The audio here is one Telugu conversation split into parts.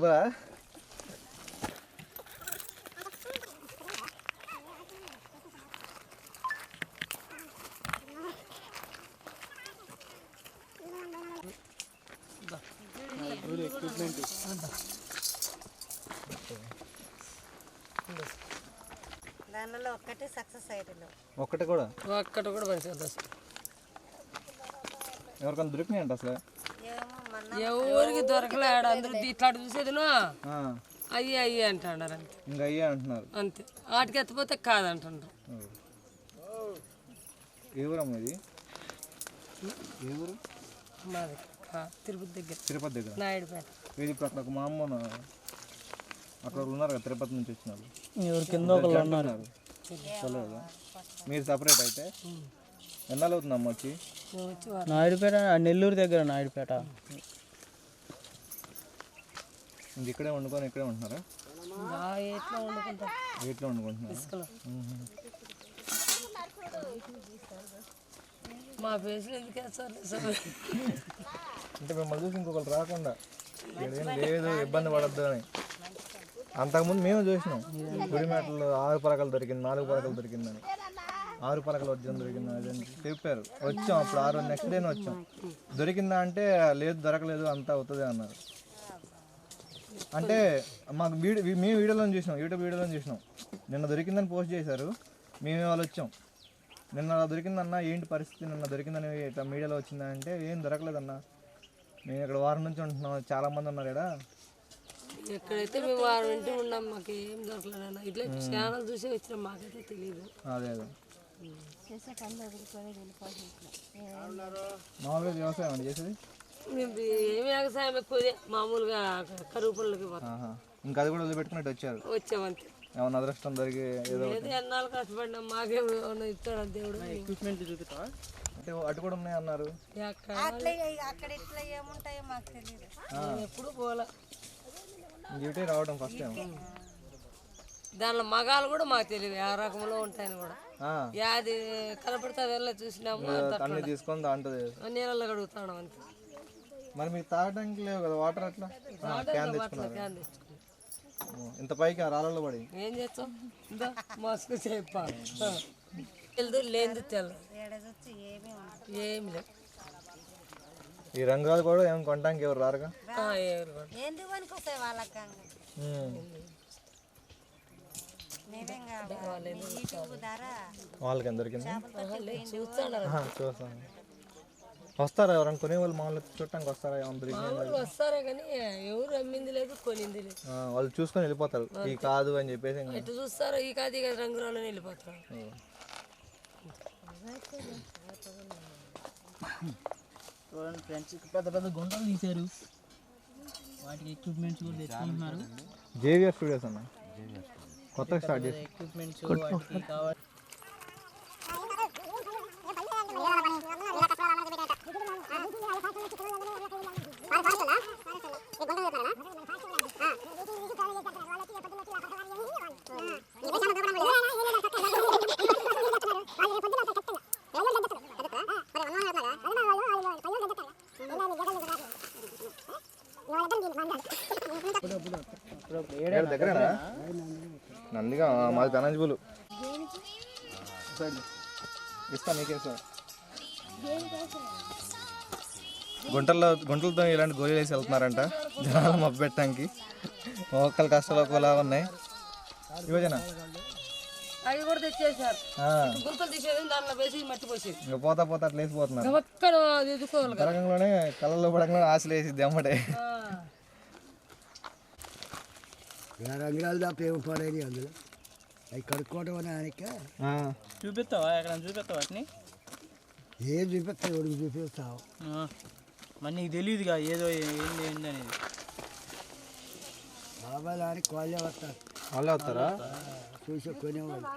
మొదల దానిలో ఒక్కటే సక్సెస్ అయ్యేటిలో ఒక్కటి కూడా? ఒక్కటి కూడా పనిచేద్దాం అసలు. ఎవరికైనా దొరికినాయంట అసలు? ఎవరికి దొరకలేడు అందరూ ఇట్లా చూసేదిను? ఆ, అయ్యి అయ్యి అంటున్నారు అంతే. ఇంకా అయ్యే అంటున్నారు. అంతే. వాటికి ఎత్తిపోతే కాదంటున్నారు. ఏ ఊరమ్మ ఇది? ఊరు? మాది కా- తిరుపతి దగ్గర. తిరుపతి దగ్గర. నాయుడుపేట. ఇది ఇప్పుడు అక్కడ ఒక మా అమ్మ అక్కడ ఉన్నారు కదా తిరుపతి నుంచి వచ్చిన వాళ్ళు ఎవరి కింద ఒకళ్ళు ఉన్నారు. మీరు సపరేట్ అయితే? ఎన్నాళ్ళు అవుతుంది అమ్మ వచ్చి నాయుడుపేట నెల్లూరు దగ్గర నాయుడుపేట. ఇంక ఇక్కడే వండుకొని ఇక్కడే ఉంటున్నారా? ఎట్లా వండుకుంటాం? వండుకుంటున్నారా. మా ఫేస్లో ఎందుకు వేస్తారు సార్ అంటే మిమ్మల్ని చూసి ఇంకొకరు రాకుండా ఇక్కడేం లేదు ఇబ్బంది పడద్దు అని. అంతకుముందు మేము చూసినాం. గుడిమేటలో ఆరు పలకలు దొరికింది నాలుగు పలకలు దొరికిందని. ఆరు పలకలు వజ్రం దొరికింది చెప్పారు. వచ్చాం అప్పుడు ఆరు నెక్స్ట్ డేనే వచ్చాం. దొరికిందా అంటే లేదు దొరకలేదు అంతా అవుతుంది అన్నారు. అంటే మాకు వీడియో మేము వీడియోలో చూసినాం యూట్యూబ్ వీడియోలో చూసినాం. నిన్న దొరికిందని పోస్ట్ చేశారు. మేము వాళ్ళు వచ్చాం. నిన్న అలా దొరికిందన్న ఏంటి పరిస్థితి? నిన్న దొరికిందని ఇట్లా మీడియాలో వచ్చిందంటే ఏం దొరకలేదన్న. మేము ఇక్కడ వారం నుంచి ఉంటున్నాం. చాలా మంది ఉన్నారు ఇక్కడ. ఎక్కడైతే మేము వారం ఇంటి ఉన్నాం మాకు ఏం దొరకలేదు ఇట్లా ఛానల్ చూసి వచ్చినాం మాకైతే తెలియదు అదే అదే. మామూలుగా వ్యవసాయం అండి చేసేది? మేము ఏమి వ్యవసాయం ఎక్కువదే మామూలుగా కరువు పనులకి. ఇంకా అది కూడా వదిలిపెట్టుకున్నట్టు వచ్చారు. వచ్చామంతే ఏమన్నా అదృష్టం ఏదో ఏదో ఎన్నాళ్ళు కష్టపడినాం మాకేం ఇస్తాడు దేవుడు? ఎక్విప్మెంట్ చూపిస్తావా అంటే అటు కూడా ఉన్నాయి అన్నారు? అక్కడ ఇట్లా ఏముంటాయో మాకు తెలియదు ఎప్పుడు పోలే. డ్యూటీ రావడం ఫస్ట్ టైం. దానిలో మగాలు కూడా మాకు తెలియదు ఆ రకంలో ఉంటాయని కూడా. యాది కనపడితే అదెల్లా చూసినాము అన్ని తీసుకొని దాంట్లో నీళ్ళలో కడుగుతాడు అంతే. మరి మీకు తాగడానికి లేవు కదా వాటర్ అట్లా? క్యాన్ తెచ్చుకున్నారు? ఇంత పైకి ఆ రాళ్ళలో పడి. ఏం చేస్తాం? ఇందా మస్కు చెప్పా తెలుదు లేనిది తెల్ల ఏడదొచ్చి ఏమీ ఏమి లేదు ఈ రంగాలు కూడా ఏం కొనడానికి ఎవరు రారుగా? ఆ, ఎవరు కూడా. ఎందుకు వాళ్ళకి ఉమ్. మేమేం కావాలి యూట్యూబ్ ద్వారా వాళ్ళకి ఆహా, చూస్తాను. వస్తారా ఎవరైనా? కొనే వాళ్ళు మామూలు చూడటానికి వస్తారా మామూలు వస్తారే కానీ ఎవరు అమ్మింది లేదు కొనింది లేదు. ఆ, వాళ్ళు చూసుకొని వెళ్ళిపోతారు. ఈ కాదు అని చెప్పేసి ఇంకా. ఎటు చూస్తారో ఈ కాదు ఇక రంగురాలని వెళ్ళిపోతారు. చూడండి ఫ్రెండ్స్ పెద్ద పెద్ద గుంటలు తీశారు. వాటికి ఎక్విప్మెంట్స్ కూడా తెచ్చుకుంటున్నారు. జేవిఆర్ స్టూడియోస్ అన్న? కొత్తగా స్టార్ట్ చేసి గుంటల్లో గుంటలతో ఇలాంటి గోళీలు వేసి వెళ్తున్నారంట. జనాలు మబ్బు పెట్టడానికి. ఒక్కళ్ళ కష్టాలు ఒకలా ఉన్నాయి. యువజన అవి కూడా తెచ్చేసారు ఆ, గుంతలు తీసేది దాంట్లో వేసి మట్టి పోసేది ఇంకా పోతా పోతా అట్లా వేసిపోతున్నారు. ఎదుకోవాలి కదా. పరకంలోనే కళ్ళల్లో ఆశలు వేసి అమ్మటే. ఆ. రంగురాలు తప్ప ఏమి పడేది అందులో. అవి కడుక్కోవటం అని ఆయనక చూపిస్తావా? ఎక్కడ చూపిస్తావా వాటిని? ఏం చూపిస్తావు ఎవరికి చూపిస్తావు? మరి నీకు తెలియదుగా ఏదో ఏంది ఏంది అనేది. బాబాయ్ దానికి కోళ్ళే వస్తారు. వాళ్ళే వస్తారా? చూసి కొనేవాళ్ళు.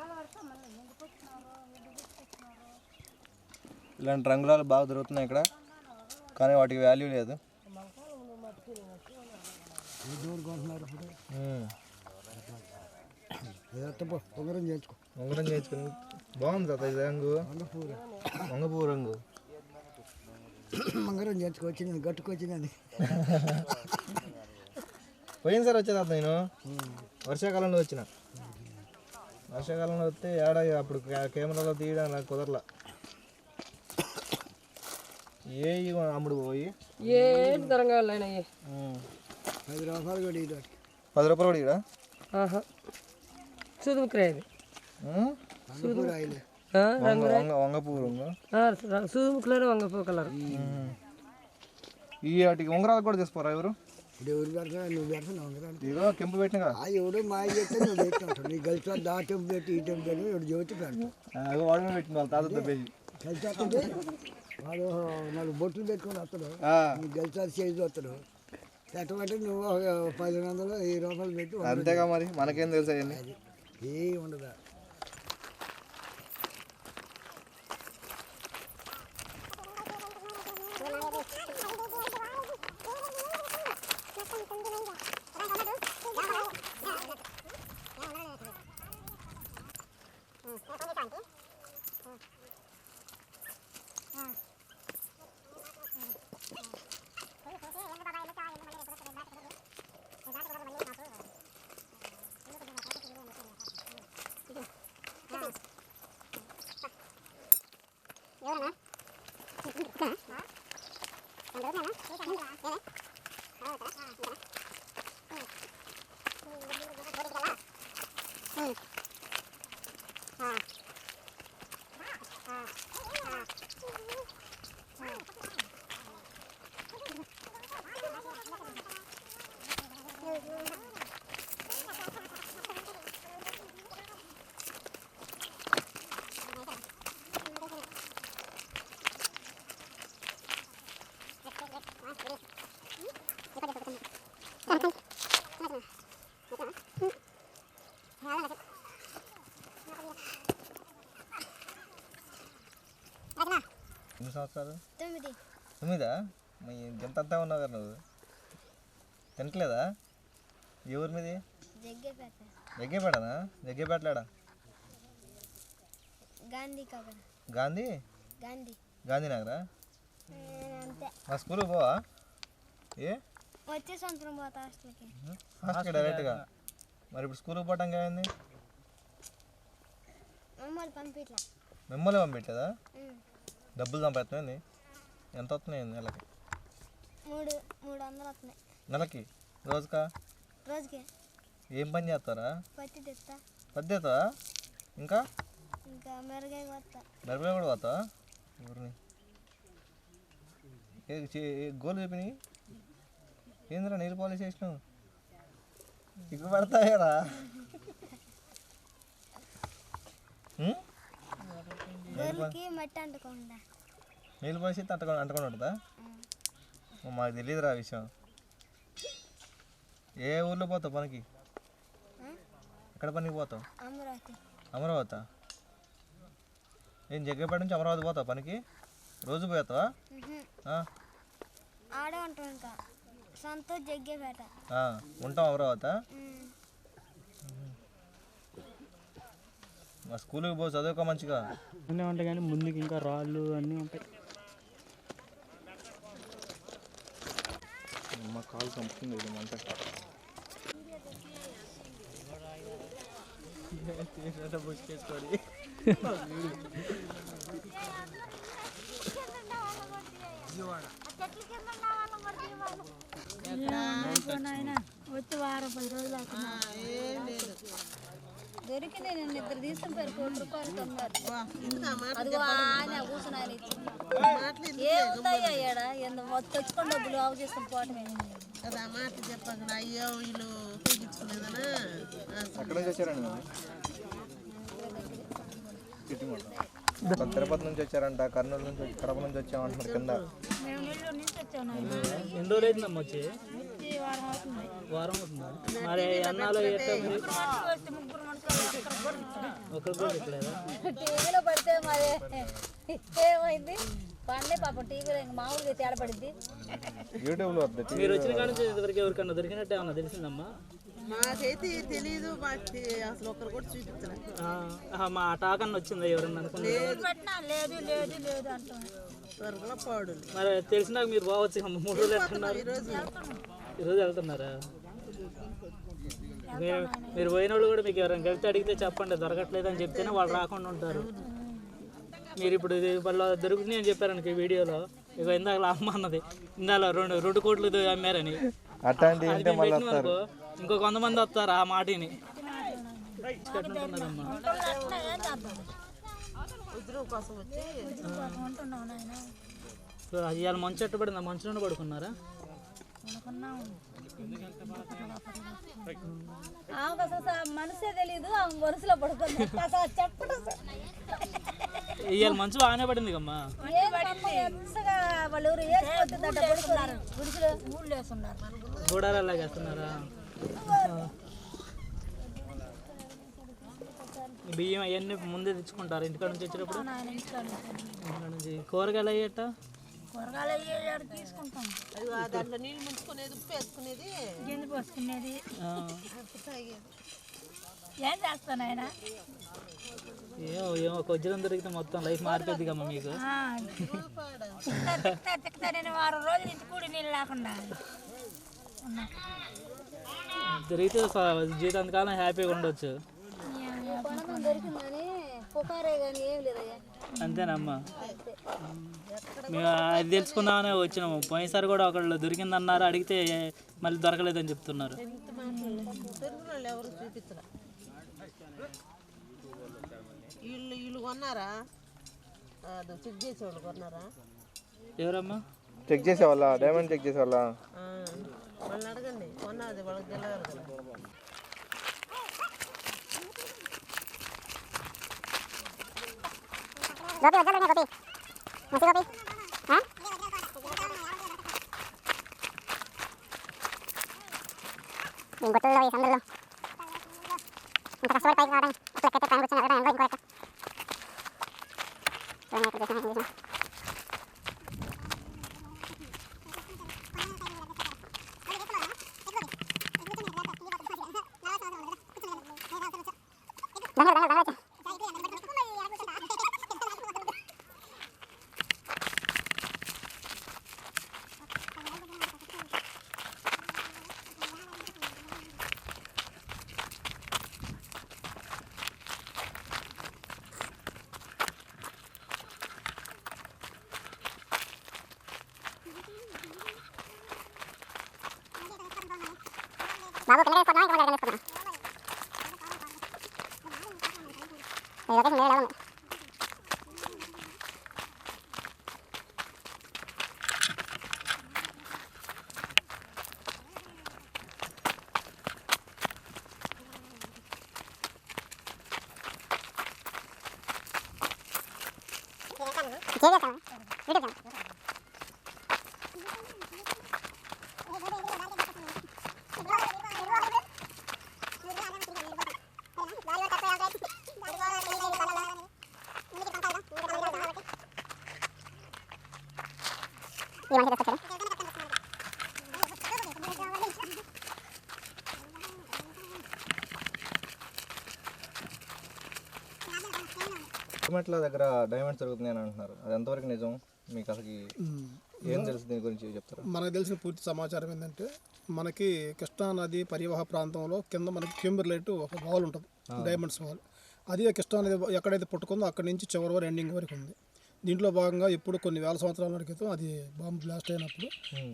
ఇలాంటి రంగులాలు బాగా దొరుకుతున్నాయి ఇక్కడ. కానీ వాటికి వాల్యూ లేదు. ఏ దూరం కొంటున్నారు ఇప్పుడు. పొగరం చేర్చుకో ఉంగరం చేయించుకుని బాగుంది తాత ఇది రంగు. వంగపూ రంగు. మంగళం చేసుకొచ్చింది గట్టుకొచ్చిందని పోయినసారి వచ్చేది అతను నేను? వర్షాకాలంలో వచ్చిన. వర్షాకాలంలో వస్తే ఏడ అప్పుడు కెమెరాలో తీయడం నాకు కుదరలా. ఏ అమ్ముడు పోయి? ఏం తరంగాలు అయినాయి ఉమ్. పది రూపాయలు కూడా ఇది పది రూపాయలు కూడా సూదుముక్కలేరు వంగపూ కలర్. ఈ వాటికి ఉంగరాలు కూడా తీసుకోరా ఎవరు? పెడతా నువ్వు పెడతావు కెంపు పెట్టిన కదా. ఆ ఎవడు మా చెప్తే నువ్వు పెట్టుకుంటావు నీ కలిసి దాటం పెట్టి ఈ టెంపు పెట్టి ఎవడు జ్యోతి పెడతావు పెట్టిన వాళ్ళ తాత పేజీ కలిసి వస్తుంటే వాడు నాలుగు బొట్లు పెట్టుకొని వస్తాడు. నీ గెలిచారు చేసి వస్తాడు పెట్టమంటే నువ్వు పదిహేను వందలు వెయ్యి రూపాయలు పెట్టి అంతేగా మరి మనకేం తెలుసు అవన్నీ? ఏ ఉండదా Mm-hmm. ఎన్ని సంవత్సరాలు? తొమ్మిది. తొమ్మిదా? మీ ఎంత అంతా ఉన్నావు కదా నువ్వు? తినట్లేదా? ఏ ఊరి మీది? జగ్గేపేట. జగ్గేపేటనా? జగ్గేపేటలాడా? గాంధీ కబర్ గాంధీ? గాంధీ. గాంధీనగరా? మా స్కూల్కి పోవా? ఏ? వచ్చే సంవత్సరం పోతా హాస్టల్కి. హాస్టల్ డైరెక్ట్గా? మరి ఇప్పుడు స్కూల్కి పోవటానికి ఏమైంది? మమ్మల్ని పంపిట్లా. మిమ్మల్ని పంపించదా? ఉమ్. డబ్బులు సంపాదిస్తుంది ఎంత వస్తున్నాయి నెలకి? మూడు మూడు వందలు వస్తున్నాయి. నెలకి? రోజుకా? రోజుకి. ఏం పని చేస్తారా? పత్తి తెస్తా పద్దెతా ఇంకా? ఇంకా మెరుగాయ కొత్త. మిరపకాయ కూడా పోతావా ఊరిని గోలు చెప్పినాయి ఏంద్రా నీళ్ళు పాలిష్ చేసినావు? ఇక పడతాయేరా మట్టి నీళ్ళు అయితే అంటకుండా అంటకుండా ఉంటుందా? మాకు తెలియదురా ఆ విషయం. ఏ ఊర్లో పోతావు పనికి? ఎక్కడ పనికి పోతావు? అమరావతి. అమరావతి? ఏం జగ్గపేట నుంచి అమరావతి పోతావు పనికి? రోజు పోతావా ఆడే ఉంటాం ఇంకా. సంతోష్ జగ్గేపేట. ఉంటాం అమరావతి? మా స్కూల్కి పో చదువుకో మంచిగా. అన్నీ ఉంటాయి కానీ ముందుకు ఇంకా రాళ్ళు అన్నీ ఉంటాయి. మా కాలు చంపుతుంది ఇది మంట. వచ్చి వారం పది రోజులు దొరికింది నేను ఇద్దరు తీసుకుని కోటి రూపాయలు కొన్నారు అదిగో ఆయన కూర్చుని ఆయన ఇచ్చింది ఏముందయ్యా ఈడ? ఎందు తెచ్చుకొని డబ్బులు ఆవు చేసుకుని పోవటమే కదా మాట చెప్పకుండా అయ్యో వీళ్ళు ఎక్కడ నుంచి వచ్చారంట కర్నూలు నుంచి వచ్చి- కడప నుంచి వచ్చామంటున్నారు కింద. వచ్చి వారం అవుతుంది? మరి అన్నాలు. ఒకరు కూడా టీవీలో పడితే మరి ఏమైంది? పండే పాపం టీవీలో ఇంక మామూలుగా తేడపడింది యూట్యూబ్లో వస్తుంది మీరు వచ్చిన కాడ నుంచి ఇంతవరకు ఎవరికన్నా దొరికినట్టు ఏమన్నా తెలిసిందమ్మా? మాకైతే తెలీదు మాకు అసలు ఒక్కరు కూడా మా టాక్ అన్న వచ్చిందా ఎవరన్నా అనుకున్నారు? లేదు. లేదు లేదు మరి తెలిసినాక మీరు బాగొచ్చు అమ్మ మూడు రోజులు ఎట్టున్నారు? ఈరోజు వెళ్తున్నారా? మీరు మీరు పోయిన వాళ్ళు కూడా మీకు ఎవరైనా కలిసి అడిగితే చెప్పండి దొరకట్లేదు అని చెప్తేనే వాళ్ళు రాకుండా ఉంటారు. మీరు ఇప్పుడు ఇది వాళ్ళు దొరుకుతున్నాయి అని చెప్పారనుకో ఈ వీడియోలో. ఇక ఇందాక అమ్మ అన్నది ఇందాక రెండు రెండు కోట్లు అమ్మారని. అట్లాంటి ఇంకో కొంతమంది వస్తారు ఆ మాటని. ఇవాళ మంచు ఎట్టు పడిందా? మంచులోనే పడుకున్నారా? ఆమెకు అసలు మనసే తెలీదు ఆమె అసలు చెప్పడం ఇవాళ మంచు బాగానే పడింది కమ్మా. వేస్తున్నారు. బియ్యం అవన్నీ ముందే తెచ్చుకుంటారు? ఇంటికాడ నుంచి వచ్చేటప్పుడు? నుంచి. కూరగాయలు అయ్యేట? కూరగాయలు తీసుకుంటాం. అది ఆ దాంట్లో నీళ్ళు ముంచుకునేది ఉప్పు వేసుకునేది. గింజ పోసుకునేది. ఏం చేస్తాను ఆయన ఏమో ఏమో కొద్దిగా దొరికితే మొత్తం లైఫ్ మారిపోద్ది కమ్మా మీకు. వారం రోజులు ఇంటి కూడి నీళ్ళు లేకుండా దొరికితే జీవితాంతకాలం హ్యాపీగా ఉండొచ్చు. దొరికిందని పుకారే కానీ ఏం లేదయ్యా. అంతేనమ్మా. మేము అది తెలుసుకుందామనే వచ్చినాము. పోయినసారి కూడా ఒకళ్ళు దొరికిందన్నారు అడిగితే మళ్ళీ దొరకలేదని చెప్తున్నారు. వాళ్ళు వీళ్ళు కొన్నారా? అది చెక్ చేసేవాళ్ళు కొన్నారా? ఎవరమ్మా? చెక్ చేసేవాళ్ళ? డైమండ్ చెక్ చేసేవాళ్ళ? వాళ్ళని అడగండి. కొన్నది వాళ్ళకి తెలియదు కదా గుట్టల్లో ఈ సందుల్లో ఇంత కష్టపడి పైకి రావడం అట్లా కట్టే పైన కూర్చున్నారు కదా ఇంకో ఎక్క చూడండి ఎక్కడ చూసినా ఏం చూసినా దంగలు దంగలు దంగలు బాబు కింద వేసుకుందాం ఇంకా మళ్ళీ వేసుకుందాం ఈ లొకేషన్ వేరే ఉంది చేసేసాను యూట్యూబ్ ఛానల్ ఈ మనిషి తీసుకొచ్చారు మెట్ల దగ్గర డైమండ్స్ దొరుకుతున్నాయి అని అంటున్నారు. అది ఎంతవరకు నిజం? మీకు అసలు ఏం తెలుసు దీని గురించి చెప్తారా? మనకు తెలిసిన పూర్తి సమాచారం ఏంటంటే మనకి కృష్ణా నది పరివాహ ప్రాంతంలో కింద మనకి కెంబర్లైట్ ఒక వాల్ ఉంటుంది. డైమండ్స్ వాల్ అది కృష్ణా నది ఎక్కడైతే పుట్టుకుందో అక్కడి నుంచి చివరి వరకు ఎండింగ్ వరకు ఉంది. దీంట్లో భాగంగా ఎప్పుడు కొన్ని వేల సంవత్సరాల క్రితం అది బాంబు బ్లాస్ట్ అయినప్పుడు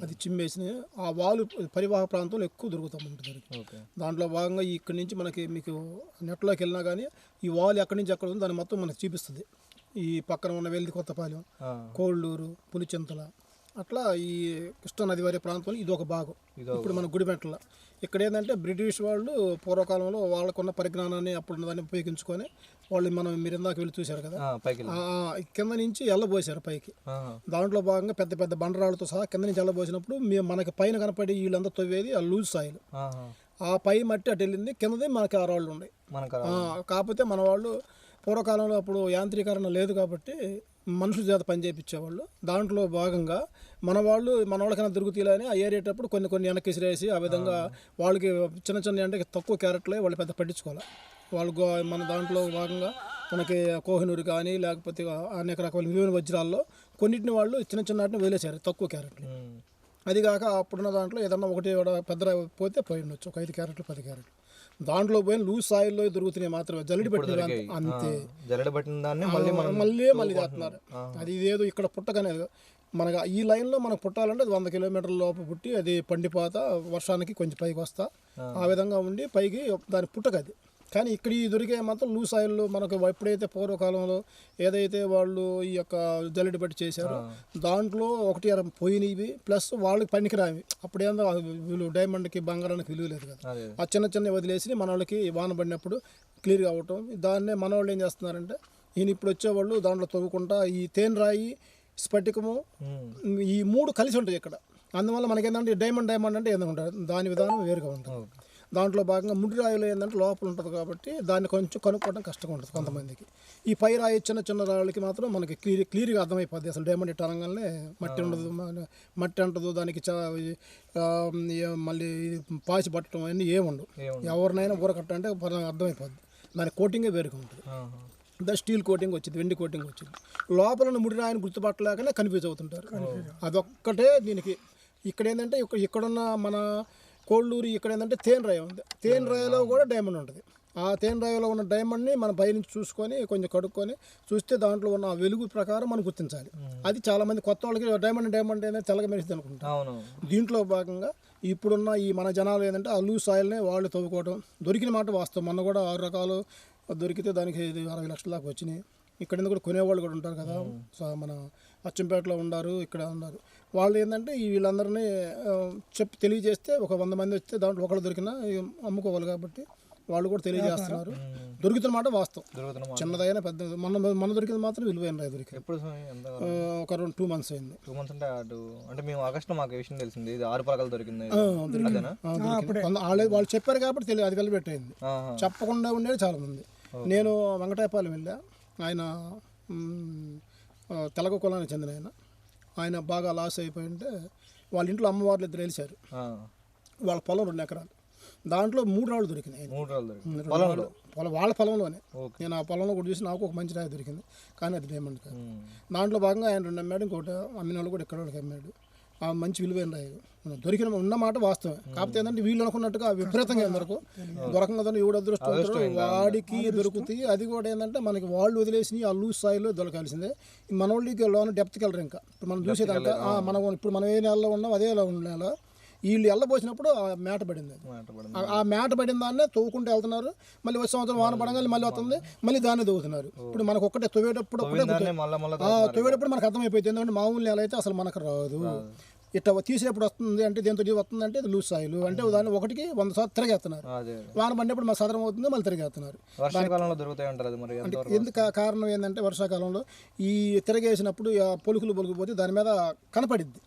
అది చిమ్మేసి ఆ వాలు పరివాహ ప్రాంతంలో ఎక్కువ దొరుకుతూ ఉంటుంది దాంట్లో భాగంగా ఇక్కడి నుంచి మనకి మీకు నెట్లోకి వెళ్ళినా కానీ ఈ వాల్ ఎక్కడి నుంచి ఎక్కడ ఉందో దాన్ని మొత్తం మనకి చూపిస్తుంది. ఈ పక్కన ఉన్న వెల్ది కొత్తపాలెం కోళ్ళూరు పులిచింతల అట్లా ఈ కృష్ణా నది వారి ప్రాంతంలో ఇది ఒక భాగం ఇప్పుడు మన గుడిమెట్ల. ఇక్కడ ఏంటంటే బ్రిటిష్ వాళ్ళు పూర్వకాలంలో వాళ్ళకున్న పరిజ్ఞానాన్ని అప్పుడు దాన్ని ఉపయోగించుకొని వాళ్ళు మనం మీరు ఇందాక వెళ్ళి చూశారు కదా. కింద నుంచి ఎల్లబోసారు పైకి. దాంట్లో భాగంగా పెద్ద పెద్ద బండరాళ్ళతో సహా కింద నుంచి ఎల్లబోసినప్పుడు మేము మనకి పైన కనపడి వీళ్ళంతా తవ్వేది ఆ లూజ్ సాయిల్. ఆ పై మట్టి అటు వెళ్ళింది కిందది మనకి ఆ రాళ్ళు ఉన్నాయి. కాకపోతే మన వాళ్ళు పూర్వకాలంలో అప్పుడు యాంత్రీకరణ లేదు కాబట్టి మనుషుల చేత పని చేయించేవాళ్ళు దాంట్లో భాగంగా మన వాళ్ళు మన వాళ్ళకైనా దొరుకుతాయని ఆ ఏరేటప్పుడు కొన్ని కొన్ని వెనక్కి విసిరేసి ఆ విధంగా వాళ్ళకి చిన్న చిన్న అంటే తక్కువ క్యారెట్లే వాళ్ళు పెద్ద పట్టించుకోవాలి. వాళ్ళు మన దాంట్లో భాగంగా మనకి కోహినూరు కానీ లేకపోతే అనేక రకాల విలువైన వజ్రాల్లో కొన్నిటిని వాళ్ళు చిన్న చిన్న వాటిని వదిలేశారు తక్కువ క్యారెట్లు. అది కాక అప్పుడున్న దాంట్లో ఏదన్నా ఒకటి ఒకటి పెద్ద పోతే పోయి ఉండొచ్చు. ఒక ఐదు క్యారెట్లు పది క్యారెట్లు. దాంట్లో పోయిన లూజ్ సాయిల్లో దొరుకుతున్నాయి మాత్రమే. జల్లడి పెట్టిన అంతే. జల్లెడ పట్టిన దాన్ని మళ్ళీ మళ్ళీ మళ్ళీ చేస్తున్నారు. అది ఇదేదో ఇక్కడ పుట్టకనే మనకు ఈ లైన్లో మనకు పుట్టాలంటే అది వంద కిలోమీటర్ల లోపు పుట్టి అది పండిపోత వర్షానికి కొంచెం పైకి వస్తా. ఆ విధంగా ఉండి పైకి దాని పుట్టకది. కానీ ఇక్కడ ఈ దొరికే మాత్రం లూస్ ఆయిల్లో మనకు ఎప్పుడైతే పూర్వకాలంలో ఏదైతే వాళ్ళు ఈ యొక్క జల్లెడి పట్టి చేశారో దాంట్లో ఒకటి అర పోయినవి ప్లస్ వాళ్ళకి పనికిరావి అప్పుడేందో విలువ డైమండ్కి బంగారానికి విలువ లేదు కదా. ఆ చిన్న చిన్న వదిలేసి మన వాళ్ళకి వాన పడినప్పుడు క్లియర్గా అవటం దాన్నే మన వాళ్ళు ఏం చేస్తున్నారంటే ఈయన ఇప్పుడు వచ్చేవాళ్ళు దాంట్లో తవ్వుకుంటా ఈ తేనె రాయి స్ఫటికము ఈ మూడు కలిసి ఉంటాయి ఇక్కడ. అందువల్ల మనకి ఏంటంటే డైమండ్ డైమండ్ అంటే ఏదో ఉంటుంది. దాని విధానం వేరుగా ఉంటుంది. దాంట్లో భాగంగా ముడి రాయిలో ఏంటంటే లోపల ఉంటుంది కాబట్టి దాన్ని కొంచెం కనుక్కోవడం కష్టంగా ఉంటుంది కొంతమందికి. ఈ పై రాయి చిన్న చిన్న రాళ్ళకి మాత్రం మనకి క్లియర్ క్లియర్గా అర్థమైపోద్ది. అసలు డైమండ్ ఇట్ట అనగానే మట్టి ఉండదు మట్టి అంటదు దానికి మళ్ళీ పాచి పట్టడం అన్నీ ఏముండవు ఎవరినైనా ఊరకట్ట అంటే అర్థమైపోద్ది. దాని కోటింగే వేరుగా ఉంటుంది. దా స్టీల్ కోటింగ్ వచ్చింది వెండి కోటింగ్ వచ్చింది. లోపల ముడి రాయిని గుర్తుపట్టలేకనే కన్ఫ్యూజ్ అవుతుంటారు. అదొక్కటే దీనికి. ఇక్కడ ఏంటంటే ఇక్కడ ఇక్కడున్న మన కోళ్ళూరు ఇక్కడ ఏంటంటే తేనె రాయి ఉంది. తేనె రాయిలో కూడా డైమండ్ ఉంటుంది. ఆ తేనె రాయిలో ఉన్న డైమండ్ని మనం పైనుంచి చూసుకొని కొంచెం కడుక్కొని చూస్తే దాంట్లో ఉన్న ఆ వెలుగు ప్రకారం మనం గుర్తించాలి. అది చాలా మంది కొత్త వాళ్ళకి డైమండ్ డైమండ్ ఏంటంటే తెల్లగా మెరిసింది అనుకుంటారు. అవును దీంట్లో భాగంగా ఇప్పుడున్న ఈ మన జనాలు ఏంటంటే ఆ లూస్ ఆయిల్ని వాళ్ళు తవ్వుకోవడం దొరికిన మాట వాస్తవం. మొన్న కూడా ఆరు రకాలు దొరికితే దానికి అరవై లక్షల దాకా వచ్చినాయి. ఇక్కడ నుంచి కూడా కొనేవాళ్ళు కూడా ఉంటారు కదా. సో మన అచ్చంపేటలో ఉన్నారు ఇక్కడ ఉన్నారు. వాళ్ళు ఏంటంటే ఈ వీళ్ళందరినీ చెప్పి తెలియజేస్తే ఒక వంద మంది వస్తే దాంట్లో ఒకళ్ళు దొరికినా అమ్ముకోవాలి కాబట్టి వాళ్ళు కూడా తెలియజేస్తున్నారు. దొరుకుతున్న మాట వాస్తవం. చిన్నదైనా పెద్ద మన మన దొరికింది మాత్రం విలువైన రాయి దొరికింది. ఎప్పుడు ఒక రెండు టూ మంత్స్ అయింది. టూ మంత్స్ అంటే అటు అంటే మేము ఆగస్టు మాకు విషయం తెలిసింది. ఇది ఆరు పలకలు దొరికింది. వాళ్ళే చెప్పారు కాబట్టి తెలియదు అది వెళ్ళిపెట్టయింది ఆహా. చెప్పకుండా ఉండేది చాలా మంది నేను వెంకటాయపాలెం వెళ్ళా. ఆయన తెలగ కులానికి చెందిన ఆయన. ఆయన బాగా లాస్ అయిపోయి ఉంటే వాళ్ళ ఇంట్లో అమ్మవార్లు ఇద్దరు వెలిశారు ఆ. వాళ్ళ పొలం రెండు ఎకరాలు. దాంట్లో మూడు రాళ్ళు దొరికినాయి రాళ్ళు. పొలం వాళ్ళ పొలంలోనే. నేను ఆ పొలంలో కూడా చూసి నాకు ఒక మంచి రాయి దొరికింది. కానీ అది డైమండ్ కాదు. దాంట్లో భాగంగా ఆయన రెండు అమ్మాడు ఇంకోటి అమ్మిన వాళ్ళు కూడా ఇక్కడ వాళ్ళకి అమ్మాడు. మంచి విలువైన రాయి దొరికిన ఉన్న మాట వాస్తవమే. కాకపోతే ఏంటంటే వీళ్ళు అనుకున్నట్టుగా విపరీతంగా ఎందరకు దొరకంగా ఎవడు అదృష్టం వాడికి దొరుకుతాయి. అది కూడా ఏంటంటే మనకి వాళ్ళు వదిలేసి ఆ లూజ్ స్థాయిలో దొరకాల్సిందే. మన వాళ్ళకి లోన డెప్త్కి వెళ్ళరు ఇంకా. ఇప్పుడు మనం చూసేదంతా ఆ, మనం ఇప్పుడు మనం ఏ నెలలో ఉన్నాం అదే నెల ఉండాలి? వీళ్ళు ఎల్లబోసినప్పుడు ఆ మేట పడింది. ఆ- మేట పడిన దాన్నే తవ్వుకుంటూ వెళ్తున్నారు. మళ్ళీ వచ్చే సంవత్సరం వాన పడంగానే మళ్ళీ వస్తుంది. మళ్ళీ దాన్ని తవ్వుతున్నారు ఇప్పుడు మనకు ఒక్కటే తవ్వేటప్పుడు ఆ, తవ్వేటప్పుడు మనకు అర్థమైపోయింది. ఎందుకంటే మామూలు నేల అయితే అసలు మనకు రాదు. ఇట్లా తీసేటప్పుడు వస్తుంది అంటే దీంతో వస్తుంది అంటే ఇది లూజ్ సాయిల్ అంటే దాన్ని ఒకటికి వంద సార్లు తిరిగేస్తున్నారు. అదే. వాన పడినప్పుడు మన సదరం అవుతుంది మళ్ళీ తిరిగేస్తున్నారు. వర్షాకాలంలో దొరుకుతాయి అంటారు అది మరి అంటే ఎందుకు కారణం ఏంటంటే వర్షాకాలంలో ఈ తిరగేసినప్పుడు పొలుకులు పొలుకుపోతే దాని మీద కనపడిద్ది.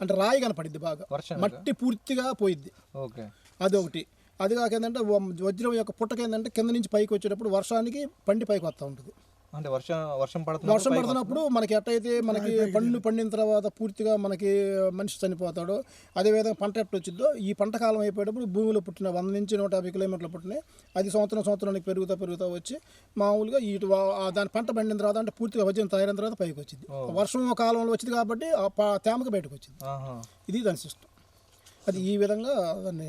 అంటే రాయి కనపడిద్ది బాగా. మట్టి పూర్తిగా పోయిద్ది. ఓకే. అదొకటి. అది కాక ఏంటంటే వజ్రం యొక్క పుట్టక ఏంటంటే కింద నుంచి పైకి వచ్చేటప్పుడు వర్షానికి పండి పైకి వస్తూ ఉంటుంది. అంటే వర్షం వర్షం పడుతుంది వర్షం పడుతున్నప్పుడు మనకి ఎట్టయితే మనకి పండు పండిన తర్వాత పూర్తిగా మనకి మనిషి చనిపోతాడో. అదేవిధంగా పంట ఎట్ట వచ్చిందో ఈ పంట కాలం అయిపోయేటప్పుడు భూమిలో పుట్టిన వంద నుంచి నూట యాభై కిలోమీటర్లు పుట్టినాయి. అది సంవత్సరం సంవత్సరానికి పెరుగుతా పెరుగుతా వచ్చి మామూలుగా ఇటు దాని పంట పండిన తర్వాత అంటే పూర్తిగా వజ్రం తయారైన తర్వాత పైకి వచ్చింది. వర్షం కాలంలో వచ్చింది కాబట్టి ఆ ప- తేమకి బయటకు వచ్చింది. ఆహా. ఇది దాని సిస్టమ్. అది ఈ విధంగా దాన్ని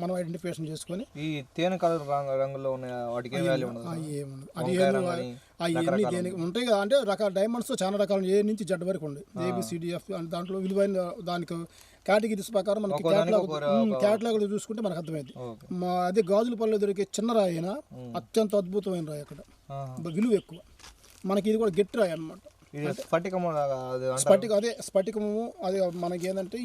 మనం ఐడెంటిఫికేషన్ చేసుకొని ఈ తేనె కలర్ రంగు రంగులో ఉన్న వాటికి అది అవన్నీ దేనికి ఉంటాయి కదా అంటే రకాల డైమండ్స్ చాలా రకాలు ఏ నుంచి జడ్ వరకు ఉంది ఏబిసిడిఎఫ్ అంటే దాంట్లో విలువైన దానికి కేటగిరీస్ ప్రకారం మనకి క్యాటలాగ్ క్యాటలాగ్ చూసుకుంటే మనకు అర్థమైంది. మా అదే గాజుల పల్లె దొరికే చిన్న రాయి అయినా అత్యంత అద్భుతమైన రాయి అక్కడ. విలువ ఎక్కువ. మనకి ఇది కూడా గట్టి రాయి అనమాట ఇది స్ఫటికం లాగా అది స్ఫటికము అది మనకి ఏంటంటే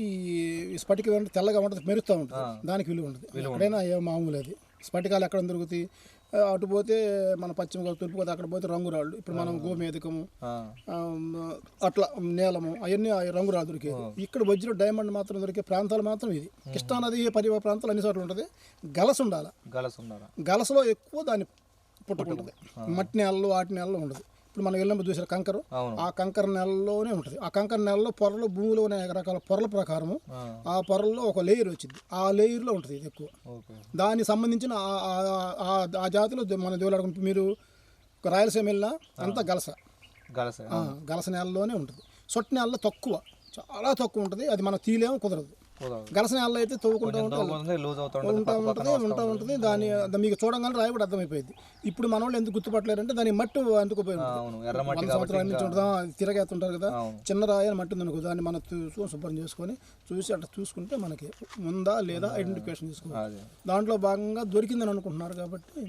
ఈ స్ఫటికం ఏంటంటే తెల్లగా ఉంటుంది మెరుస్తూ ఉంటుంది. దానికి విలువ ఉంటుంది ఎక్కడైనా ఏ మామూలు అది. స్ఫటికాలు ఎక్కడ దొరుకుతాయి? అటు పోతే మన పశ్చిమ గోదావరి, తూర్పు గోదావరి, అక్కడ పోతే రంగురాళ్ళు. ఇప్పుడు మనం గోమేదకము అట్లా నీలము అవన్నీ రంగురాళ్ళు దొరికేది ఇక్కడ వజ్రం డైమండ్ మాత్రం దొరికే ప్రాంతాలు మాత్రం ఇది. కృష్ణానది పరివాహ ప్రాంతాలు అన్ని చోట్ల ఉంటుంది. గలస ఉండాలి. గలస్ ఉన్నారా గలసలో ఎక్కువ దాని పుట్టుకుంటుంది మట్టి నేలలో వాటి నేలలో ఉండదు. ఇప్పుడు మనం వెళ్ళినప్పుడు చూసిన కంకరు. ఆ కంకర నెలలోనే ఉంటుంది. ఆ కంకర నెలలో పొరలు భూమిలో ఉన్న రకరకాల పొరల ప్రకారము ఆ. పొరల్లో ఒక లేయర్ వచ్చింది. ఆ లేయర్లో ఉంటుంది ఇది ఎక్కువ. దానికి సంబంధించిన ఆ- జాతిలో మన దేవులాడుకుంటే మీరు రాయలసీమ వెళ్ళినా అంతా గలస. గలస. ఆ, గలస నేలలోనే ఉంటుంది. సొట్టు నేలలో తక్కువ. చాలా తక్కువ ఉంటుంది. అది మనం తీలేము కుదరదు. కుదరదు. గలస నేలలో అయితే తవ్వుకుంటూ ఉంటుంది ఉంటా ఉంటుంది ఉంటా ఉంటుంది. దాని మీకు చూడంగానే రాయి కూడా అర్థమైపోయింది. ఇప్పుడు మన వాళ్ళు ఎందుకు గుర్తుపట్టలేరంటే దాని మట్టి అందుకుపోయి సంవత్సరాల నుంచి ఉంటుందా? తిరగేస్తుంటారు కదా. చిన్న రాయి అని మట్టి ఉంది అనుకో దాన్ని మనం చూసుకొని శుభ్రం చేసుకొని చూసి అట్లా చూసుకుంటే మనకి ఉందా లేదా ఐడెంటిఫికేషన్ చేసుకోవాలి దాంట్లో భాగంగా దొరికిందని అనుకుంటున్నారు కాబట్టి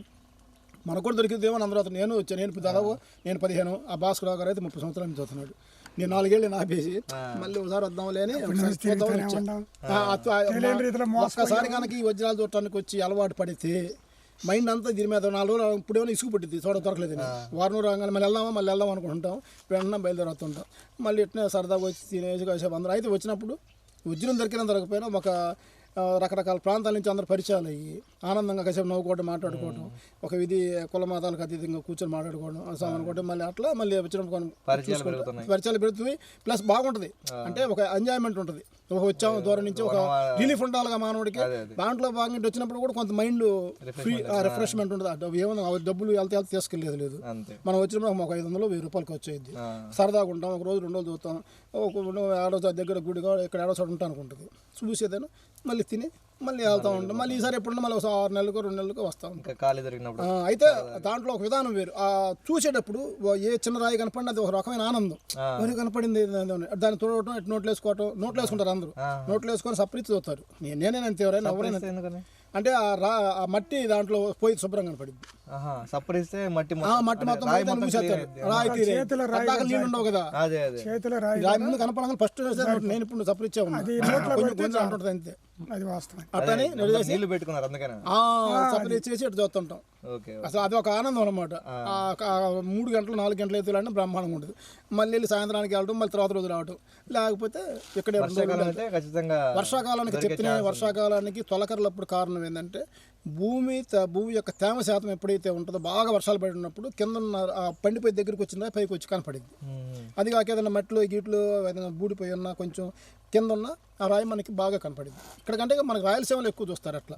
మనకు కూడా దొరికిందేమో అందరూ నేను వచ్చాను. నేను దాదాపు నేను పదిహేను ఆ భాస్కర్ గారు అయితే ముప్పై సంవత్సరాల నుంచి చదువుతున్నాడు. నేను నాలుగేళ్ళు ఆపేసి మళ్ళీ ఒకసారి వద్దాంలే అని ఒకసారి చూద్దామని వచ్చా. ఆ, అత- ఆ, ఒక్కసారి కనుక ఈ వజ్రాలు చూడటానికి వచ్చి అలవాటు పడితే మైండ్ అంతా దీని మీద నాలుగు రోజులు ఇప్పుడేమో ఇసుకు పట్టింది చూడ దొరకలేదు వారం రాగానే మళ్ళీ వెళ్దామా మళ్ళీ వెళ్దాం అనుకుంటాం వెంటనే బయలుదేరుతుంటాం. మళ్ళీ ఇట్నే సరదాగా వచ్చి తినేసి కాసేపు అందరూ. అయితే వచ్చినప్పుడు వజ్రం దొరికినా దొరకపోయినా ఒక రకరకాల ప్రాంతాల నుంచి అందరూ పరిచయాలు అయ్యి ఆనందంగా కాసేపు నవ్వుకోవడం మాట్లాడుకోవడం ఒక విధి కుల మతాలకు అతీతంగా కూర్చొని మాట్లాడుకోవడం అసలు అనుకోవడం మళ్ళీ అట్లా మళ్ళీ వచ్చినప్పుడు కొన్ని పరిచయాలు పెరుగుతుంది ప్లస్ బాగుంటుంది. అంటే ఒక ఎంజాయ్మెంట్ ఉంటుంది. ఒక వచ్చాము దూరం నుంచి ఒక రిలీఫ్ ఉండాలిగా మానవుడికి. దాంట్లో భాగంగా వచ్చినప్పుడు కూడా కొంత మైండ్ ఫ్రీ రిఫ్రెష్మెంట్ ఉంటుంది. ఏమన్నా డబ్బులు వెళ్తే వెళ్తే తీసుకెళ్ళేది లేదు. మనం వచ్చినప్పుడు ఒక ఐదు వందలు వెయ్యి రూపాయలకి వచ్చేది. సరదాగా ఉంటాం. ఒక రోజు రెండు రోజులు చూస్తాం. ఒక చోట దగ్గర గుడిగా ఇక్కడ ఆడో చోట ఉంటాను అనుకుంటుంది. చూసేదాను మళ్ళీ తిని మళ్ళీ వెళ్తా ఉంటాం. మళ్ళీ ఈసారి ఎప్పుడన్నా మళ్ళీ ఒక ఆరు నెలలకు రెండు నెలలకు వస్తాం ఇంకా ఖాళీ దొరికినప్పుడు. ఆ, అయితే దాంట్లో ఒక విధానం వేరు. ఆ చూసేటప్పుడు ఏ చిన్న రాయి కనపడిన అది ఒక రకమైన ఆనందం. మరి కనపడింది. దాన్ని చూడటం ఇటు నోట్లు వేసుకోవటం నోట్లు వేసుకుంటారు అందరూ. నోట్లు వేసుకొని సపరీతి చూస్తారు. నేను నేనే అంతే ఎవరైనా ఎవరైనా. అంటే ఆ రా ఆ మట్టి దాంట్లో పోయి శుభ్రంగా కనపడింది ఆహా సప్పరిస్తే మట్టి మట్టి మొత్తం రాయి clear రాయి నీళ్ళు ఉండవు కదా. చేతిలో రాయి రాయి ముందు కనపడగానే ఫస్ట్ నేను ఇప్పుడు సపరిచ్చే ఉన్నా. కొంచెం కొంచెం అంటుంటుంది అంతే. అది వాస్తవం. నీళ్ళు పెట్టుకున్నారు అందుకనే. సపరేట్ చేసి ఇటు చూస్తుంటాం. ఓకే అసలు అది ఒక ఆనందం అనమాట మూడు గంటలు నాలుగు గంటలు ఎత్తులంటే బ్రహ్మాండంగా ఉంటుంది. మళ్ళీ వెళ్ళి సాయంత్రానికి వెళ్ళడం మళ్ళీ తర్వాత రోజు రావడం లేకపోతే ఇక్కడే అయితే వర్షాకాలానికి చెప్తున్నా వర్షాకాలానికి తొలకరలప్పుడు కారణం ఏంటంటే భూమి భూమి యొక్క తేమ శాతం ఎప్పుడైతే ఉంటుందో బాగా వర్షాలు పడినప్పుడు కింద ఉన్న ఆ పండిపోయి దగ్గరికి వచ్చిందా పైకి వచ్చి కనపడింది. అది కాక ఏదైనా మట్టిలో గీట్లు ఏదైనా బూడిపోయి ఉన్నా కొంచెం కింద ఉన్న ఆ రాయి మనకి బాగా కనపడింది. ఇక్కడ కంటే మనకి రాయలసీమలో ఎక్కువ చూస్తారు అట్లా.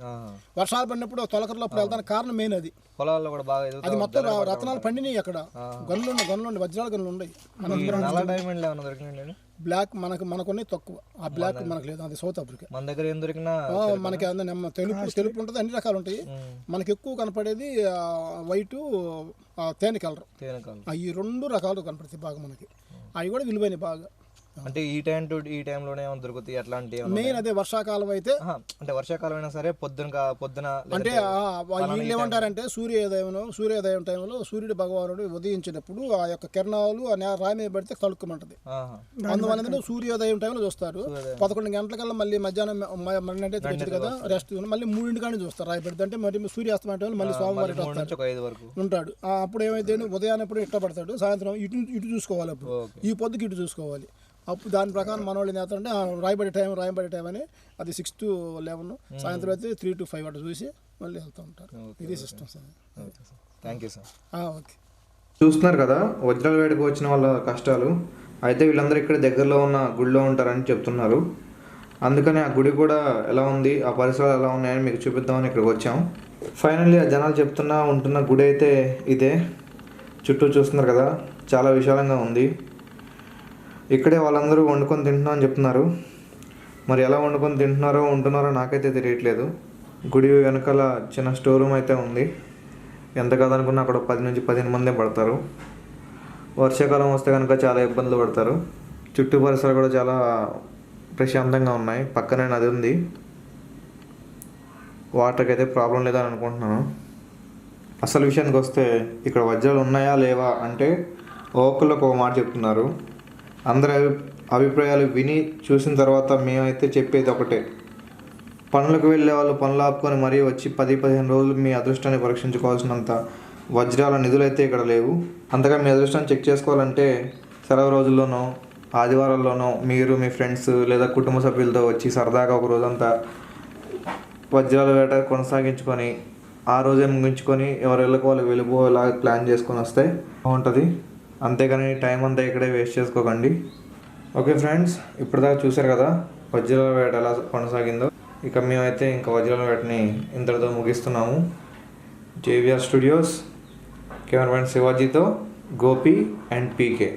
వర్షాలు పడినప్పుడు తొలకరలో అప్పుడు వెళ్తానికి కారణం మెయిన్ అది. పొలాల్లో కూడా బాగా అది మొత్తం రత్నాలు పండినాయి అక్కడ. గనులు ఉన్నాయి వజ్రాల గనులు ఉన్నాయి బ్లాక్ మనకు మనకున్నాయి తక్కువ. ఆ బ్లాక్ మనకు లేదు అది సౌత్ ఆఫ్రికా మన దగ్గర ఏం దొరికినా మనకి నెమ్మ తెలుపు తెలుపు ఉంటుంది అన్ని రకాలు ఉంటాయి. మనకి ఎక్కువ కనపడేది వైట్ తేనె కలర్. ఈ రెండు రకాలు కనపడతాయి బాగా మనకి. అవి కూడా విలువైనవి బాగా. అంటే ఈ టైం టు ఈ టైంలోనే ఏమైనా దొరుకుతాయి? అట్లాంటి మెయిన్ అదే వర్షాకాలం అయితే అంటే వర్షాకాలం అయినా సరే పొద్దున పొద్దున అంటే వీళ్ళు ఏమంటారంటే సూర్యోదయంలో సూర్యోదయం టైంలో సూర్యుడు భగవానుడు ఉదయించినప్పుడు ఆ యొక్క కిరణాలు మీద పడితే తడుక్కుమంటది ఆహా. అందువల్ల సూర్యోదయం టైంలో చూస్తారు. పదకొండు గంటలకల్లా మళ్ళీ మధ్యాహ్నం కదా రెస్ట్ మళ్ళీ మూడింటి కానీ చూస్తారు రాయి పెడితే అంటే మరి సూర్యాస్తమయం టైంలో మళ్ళీ సోమవారం వరకు. ఉంటాడు. అప్పుడు ఏమైతే ఉదయాన్నే ఎప్పుడు ఇట్ట పడతాడు సాయంత్రం ఇటు ఇటు చూసుకోవాలి అప్పుడు. ఈ పొద్దుకి ఇటు చూసుకోవాలి. అప్పుడు దాని ప్రకారం మన వాళ్ళు ఏం చేస్తారంటే ఆ, రాయబడే టైం రాయబడే టైం అని అది సిక్స్ టు లెవెన్ సాయంత్రం అయితే త్రీ టు ఫైవ్ అట్లా చూసి మళ్ళీ వెళ్తూ ఉంటారు. ఇది system sir. Thank you sir okay. చూస్తున్నారు కదా వజ్రాల వేడికి వచ్చిన వాళ్ళ కష్టాలు. అయితే వీళ్ళందరూ ఇక్కడ దగ్గరలో ఉన్న గుడిలో ఉంటారని చెప్తున్నారు. అందుకని ఆ గుడి కూడా ఎలా ఉంది ఆ పరిసరాలు ఎలా ఉన్నాయని మీకు చూపిద్దామని ఇక్కడికి వచ్చాం. ఫైనల్లీ ఆ జనాలు చెప్తున్న ఉంటున్న గుడి అయితే ఇదే. చుట్టూ చూస్తున్నారు కదా చాలా విశాలంగా ఉంది. ఇక్కడే వాళ్ళందరూ వండుకొని తింటున్నాం అని చెప్తున్నారు. మరి ఎలా వండుకొని తింటున్నారో ఉంటున్నారో నాకైతే తెలియట్లేదు. గుడి వెనకాల చిన్న స్టోర్ రూమ్ అయితే ఉంది. ఎంత కాదనుకున్నా అక్కడ పది నుంచి పదిహేను మందే పడతారు. వర్షాకాలం వస్తే కనుక చాలా ఇబ్బందులు పడతారు. చుట్టూ పరిసరాలు కూడా చాలా ప్రశాంతంగా ఉన్నాయి. పక్కనే నది ఉంది. వాటర్కి అయితే ప్రాబ్లం లేదని అనుకుంటున్నాను. అసలు విషయానికి వస్తే ఇక్కడ వజ్రాలు ఉన్నాయా లేవా అంటే ఒక్కొక్కరికి ఒక మాట చెప్తున్నారు. అందరి అభి అభిప్రాయాలు విని చూసిన తర్వాత మేమైతే చెప్పేది ఒకటే. పనులకు వెళ్ళే వాళ్ళు పనులు ఆపుకొని మరీ వచ్చి పది పదిహేను రోజులు మీ అదృష్టాన్ని పరీక్షించుకోవాల్సినంత వజ్రాల నిధులైతే ఇక్కడ లేవు. అంతగా మీ అదృష్టాన్ని చెక్ చేసుకోవాలంటే సెలవు రోజుల్లోనో ఆదివారాల్లోనో మీరు మీ ఫ్రెండ్స్ లేదా కుటుంబ సభ్యులతో వచ్చి సరదాగా ఒక రోజంతా వజ్రాల వేట కొనసాగించుకొని ఆ రోజే ముగించుకొని ఎవరు ఇళ్ళకి వాళ్ళు వెళ్ళిపోయేలా ప్లాన్ చేసుకొని వస్తే బాగుంటుంది. అంతేగాని టైం అంతా ఇక్కడే వేస్ట్ చేసుకోకండి. ఓకే ఫ్రెండ్స్ ఇప్పటిదాకా చూశారు కదా వజ్రాల వేట ఎలా కొనసాగిందో? ఇక మేమైతే ఇంకా వజ్రాల వేటని ఇంతటితో ముగిస్తున్నాము. జేవిఆర్ స్టూడియోస్ కెమెరామెన్ శివాజీతో గోపి అండ్ పీకే.